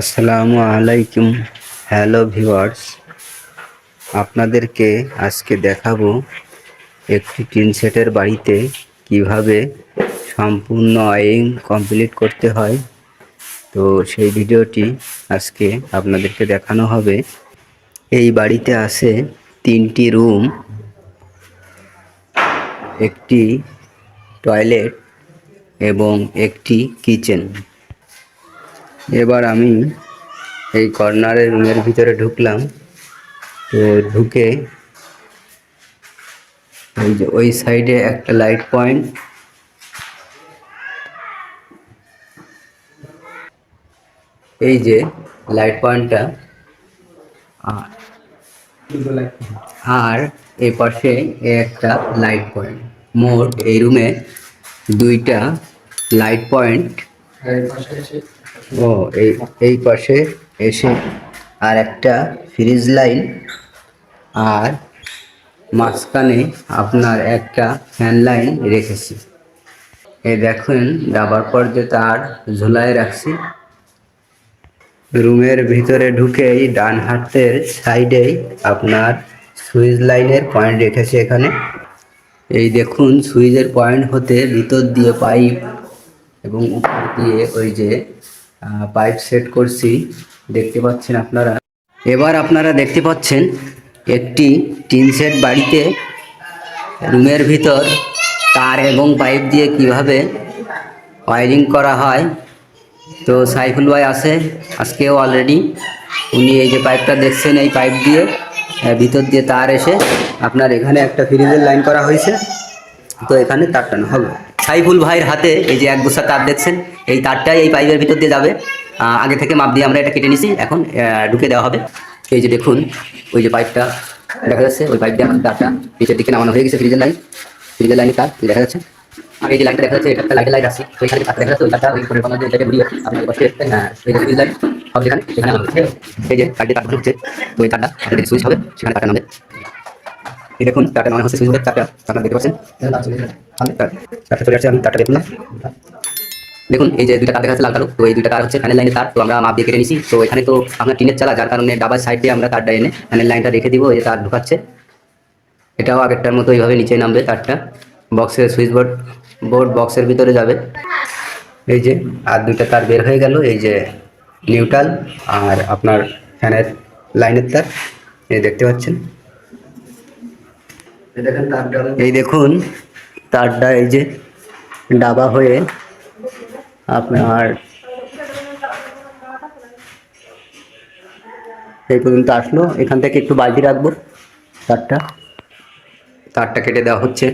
আসসালামু আলাইকুম। Hello viewers আপনাদেরকে আজকে দেখাবো একটি টিন সেটের বাড়িতে কীভাবে সম্পূর্ণ ওয়ারিং কমপ্লিট করতে হয়। তো সেই ভিডিওটি আজকে আপনাদেরকে দেখানো হবে। এই বাড়িতে আছে তিনটি রুম, একটি টয়লেট এবং একটি কিচেন। এবার আমি এই কর্নারের রুমের ভিতরে ঢুকলাম। তো ঢুকে ওই যে ওই সাইডে একটা লাইট পয়েন্ট এই যে লাইট পয়েন্টটা আর এই পাশে একটা লাইট পয়েন্ট মোট এই রুমে দুইটা লাইট পয়েন্ট ও, এই এই পাশে এসে আর একটা ফ্রিজ লাইন আর মাঝখানে আপনার একটা ফ্যান লাইন রেখেছি। এ দেখুন ডাবার পর যে তার ঝোলায় রাখছি, রুমের ভিতরে ঢুকেই ডান হাতের সাইডেই আপনার সুইচ লাইনের পয়েন্ট রেখেছে এখানে। এই দেখুন, সুইচের পয়েন্ট হতে ভিতর দিয়ে পাইপ এবং উপর দিয়ে ওই যে পাইপ সেট করছি। দেখতে পাচ্ছেন আপনারা। এবার আপনারা দেখতে পাচ্ছেন একটি টিন সেট বাড়িতে রুমের ভিতর তার এবং পাইপ দিয়ে কীভাবে ওয়ারিং করা হয়। তো সাইফুল ভাই আছে, আজকেও অলরেডি উনি এই যে পাইপটা দেখছেন, এই পাইপ দিয়ে ভিতর দিয়ে তার এসে আপনার এখানে একটা ফ্রিজের লাইন করা হয়েছে। তো এখানে তার টানা হবে। সাইফুল ভাইয়ের হাতে এই যে এক গোছা তার দেখছেন, এই তারটাই এই পাইপের ভিতর দিয়ে যাবে। আগে থেকে মাপ দিয়ে আমরা এটা কেটে নিছি, এখন ঢুকে দেওয়া হবে। এই যে দেখুন, ওই যে পাইপটা দেখা যাচ্ছে, ওই পাইপ দিয়ে তারটা নিচের দিকে নামানো হয়ে গেছে ফ্রিজের লাইন ফ্রিজের লাইনে তার দেখা যাচ্ছে? আর এই যে লাইনটা দেখা যাচ্ছে, এটা একটা লাইটের লাইট আছে তার দেখা যাচ্ছে, ওই তারটা ওই উপরে কোনো এটাকে ঘুরিয়ে আপনার পাশে ফ্রিজ হবে যেখানে, সেখানে হচ্ছে। এই যে কার্ডে তার হচ্ছে ওই তারটা সুইচ হবে, সেখানে তারটা নামবে। এই দেখুন, তারটা নামানো হচ্ছে সুইচ হবে তারটা আপনারা দেখতে পাচ্ছেন। তারটা চলে আসছে, আমি তারটা দেখুন দেখুন, এই যে দুইটা তার দেখা লাল কালো, তো এই দুইটা তার হচ্ছে ফ্যানের লাইনের তার, তো আমরা মাপ দিয়ে কেটে নিছি। তো এখানে তো আমরা টিনের চালা, যার কারণে ডাবার সাইড দিয়ে আমরা তারটা এনে ফ্যানের লাইনটা রেখে দিব, এই যে তার ঢুকাচ্ছে। এটাও আগেরটার মতো এইভাবে নিচে নামবে তারটা। বক্সের সুইচ বোর্ড বোর্ড বক্সের ভিতরে যাবে। এই যে, আর দুইটা তার বের হয়ে গেল, এই যে নিউট্রাল আর আপনার ফ্যানের লাইনের তার, এই দেখতে পাচ্ছেন। এই দেখুন তারটা এই যে ডাবা হয়ে আপনার এই পর্যন্ত আসলো। এখান থেকে একটু বালতি রাখব, তারটা। তারটা কেটে দেওয়া হচ্ছে।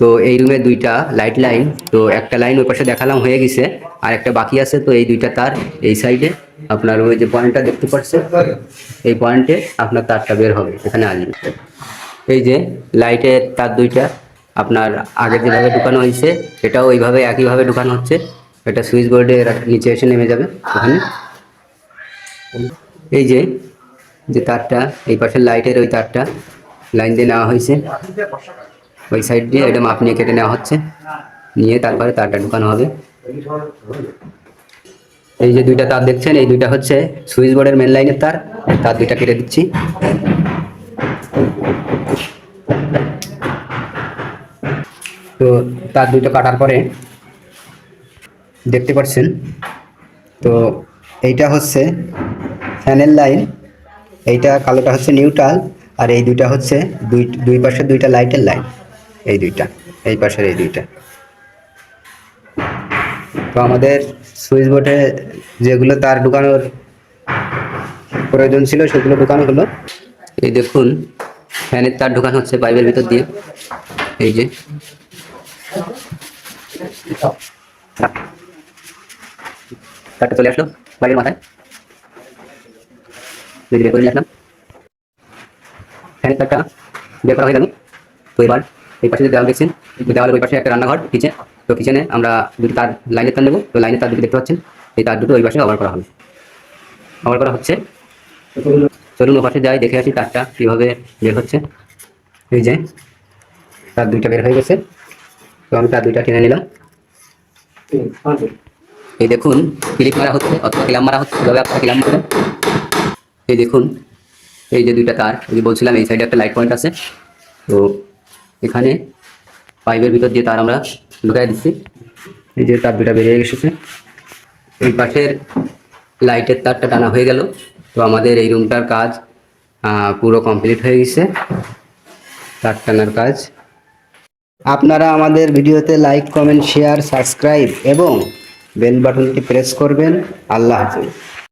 তো এই রুমে দুইটা লাইট লাইন তো একটা লাইন ওই পাশে দেখালাম হয়ে গেছে, আর একটা বাকি আছে, তো এই দুইটা তার এই সাইডে আপনার ওই যে পয়েন্টটা দেখতে পাচ্ছেন? এই পয়েন্টে আপনার তারটা বের হবে, এখানে আসবে। এই যে লাইটের তার দুইটা, আপনার আগে যেভাবে ঢুকানো হয়েছে, এটাও ওইভাবে একইভাবে ঢুকানো হচ্ছে। এটা সুইচ বোর্ডে নিচে এসে নেমে যাবে, ওখানে। এই যে যে তারটা, এই পাশের লাইটের ওই তারটা, লাইন দিয়ে নেওয়া হয়েছে। ওই সাইড দিয়ে এটা মাপ নিয়ে কেটে নেওয়া হচ্ছে। নিয়ে তারপরে তারটা ঢুকানো হবে। এই যে দুইটা তার দেখছেন, এই দুইটা হচ্ছে সুইচ বোর্ডের মেন লাইনের তার। তার দুইটা কেটে দিচ্ছি। তো তার দুইটা কাটার পরে দেখতে পাচ্ছেন, তো এইটা হচ্ছে ফ্যানের লাইন, এইটা কালোটা হচ্ছে নিউট্রাল, আর এই দুইটা হচ্ছে দুই দুই পাশে দুইটা লাইটের লাইন, এই দুইটা, এই পাশের এই দুইটা। তো আমাদের সুইচ বোর্ডে যেগুলো তার ঢুকানোর প্রয়োজন ছিল, সেগুলো ঢুকানো হলো। এই দেখুন, ফ্যানের তার ঢুকানো হচ্ছে পাইপের ভিতর দিয়ে। এই যে। তারটা চলে আসলো বাড়ির মাথায়। ধীরে করে নিয়ে আসলাম। ফ্যানের তারটা বের করা হয়ে গেল। তো এবার এই পাশে যে দেওয়াল দেখছেন দেওয়ালের ওই পাশে একটা রান্নাঘর কিচেন তো কিচেনে আমরা দুটো তার লাইনের তার নেব। তো লাইনের তার দুটি দেখতে পাচ্ছেন। এই তার দুটো ওই পাশে কভার করা হবে। কভার করা হচ্ছে। চলুন ও পাশে যাই, দেখে আসি তারটা কীভাবে বের হচ্ছে। এই যে, তার দুইটা বের হয়ে গেছে। তো আমি তার দুইটা টেনে নিলাম। এই দেখুন, ক্লিপ মারা হচ্ছে অথবা ক্লাম মারা হচ্ছে। কীভাবে আপনার ক্লাম মারবেন এই দেখুন, এই যে দুইটা তার যে বলছিলাম, এই সাইডে একটা লাইট পয়েন্ট আছে। তো এখানে পাইপের ভিতর দিয়ে তার আমরা ঢুকাই দিচ্ছি এই যে তার বেরিয়ে এসেছে এই পাশের লাইটের তারটা টানা হয়ে গেল। তো আমাদের এই রুমটার কাজ পুরো কমপ্লিট হয়ে গেছে। তার টানার কাজ। আপনারা আমাদের ভিডিওতে লাইক, কমেন্ট, শেয়ার, সাবস্ক্রাইব এবং বেল বাটনটি প্রেস করবেন। আল্লাহ হাফিজ।